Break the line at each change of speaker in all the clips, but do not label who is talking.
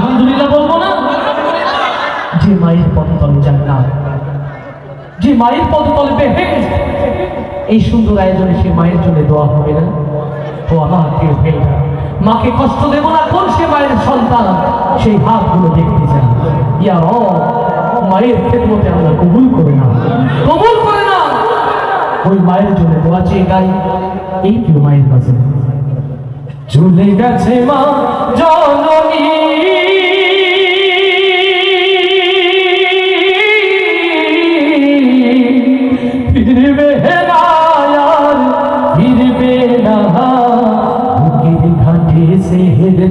আলহামদুলিল্লাহ বলব না? যে মায়ের পদতলে জান্নাত, যে মায়ের পদতলে বেহেশত এই সুন্দর আয়োজনে সে মায়ের জন্য দোয়া হবে না? ও আমার প্রিয় ভাইরা মাকে কষ্ট দেব না, কোন সে মায়ের সন্তান? সেই হাতগুলো দেখতে চান ইয়া রব, মায়ের খেদমতে আমরা কবুল করে না কবুল করে না ওই মায়ের জন্য দোয়া চেয়ে গাই। এই প্রিয় মায়ের কাছে। চলে গেছে মা, জননী।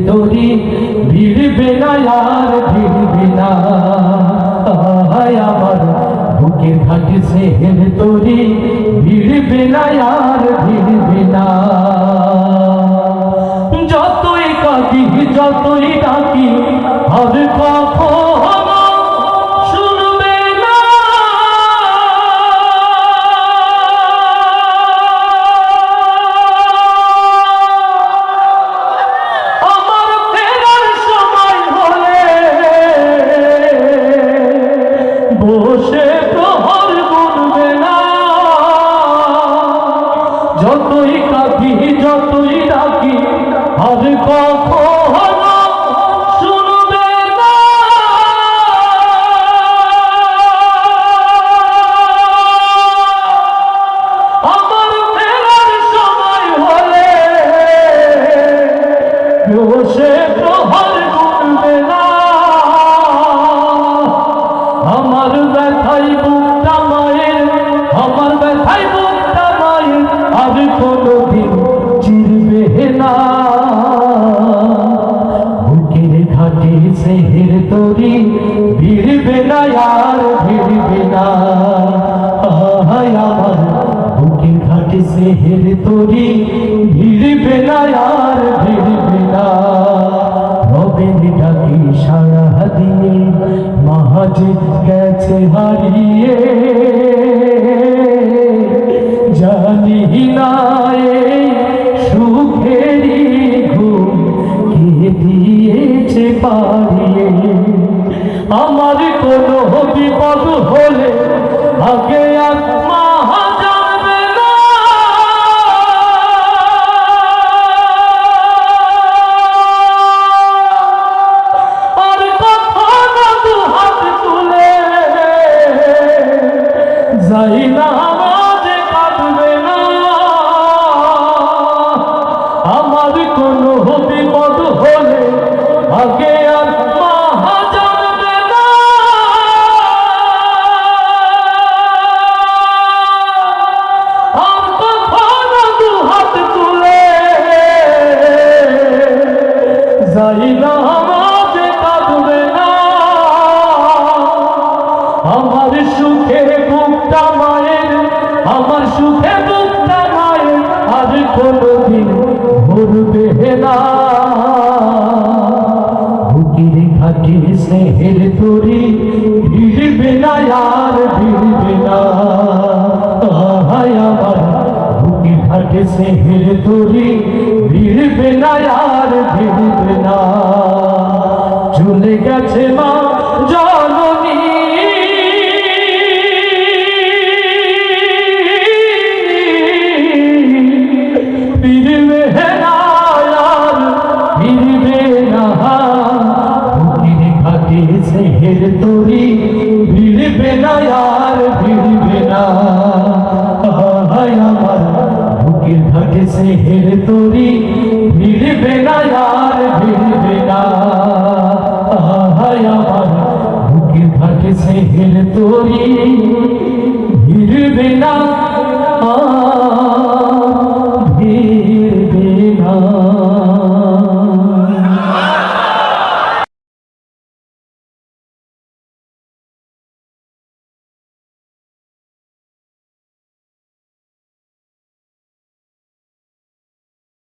তরি ভিড়বে না আর ভিড়বে না। আমার বুকের ঘাটে সেহের তোরে, ভিড়বে না আর ভিড়বে না। যতই কাকি যতই ডাকি যতই কাঁদি, যতই ডাকি, আর কখনো শুনবে না। আমার ফেরার সময় হলে বসে প্রহর গুনবে না। আমার ব্যথাই আমার সেহের তোরি ভিড়বে না আর ভিড়বে না আমার বুকের ঘাটে সেহের তোরি ভিড়বে না আর ভিড়বে না রবের ডাকে সারা দিয়ে মহাজিদ গেছে হারিয়ে। আমার কোনো বিপদ হলে আগে আত্মা জানবে না। আর কখনো দু হাত তুলে যাই না আমার কোনো বিপদ হলে আগে যাই না আমাকে কাঁদবে না। আমার সুখে বুকটা মায়ের, আমার সুখে বুকটা মায়ের, আর কোনোদিন ভরবে না। বুকের ঘাটে স্নেহের তরি ভিড়বে না, আর ভিড়বে না। আহায়, আমার বুকের ঘাটে স্নেহের তরি ভিড়বে না চলে গেছে মা জননী। ফিরবে ফিরবে না ঘাটে সেহের তরি ভিড়বে না আর ভিড়বে না। আমার বুকের ঘাটে সেহের তরি দিল তোরে ভিড়বে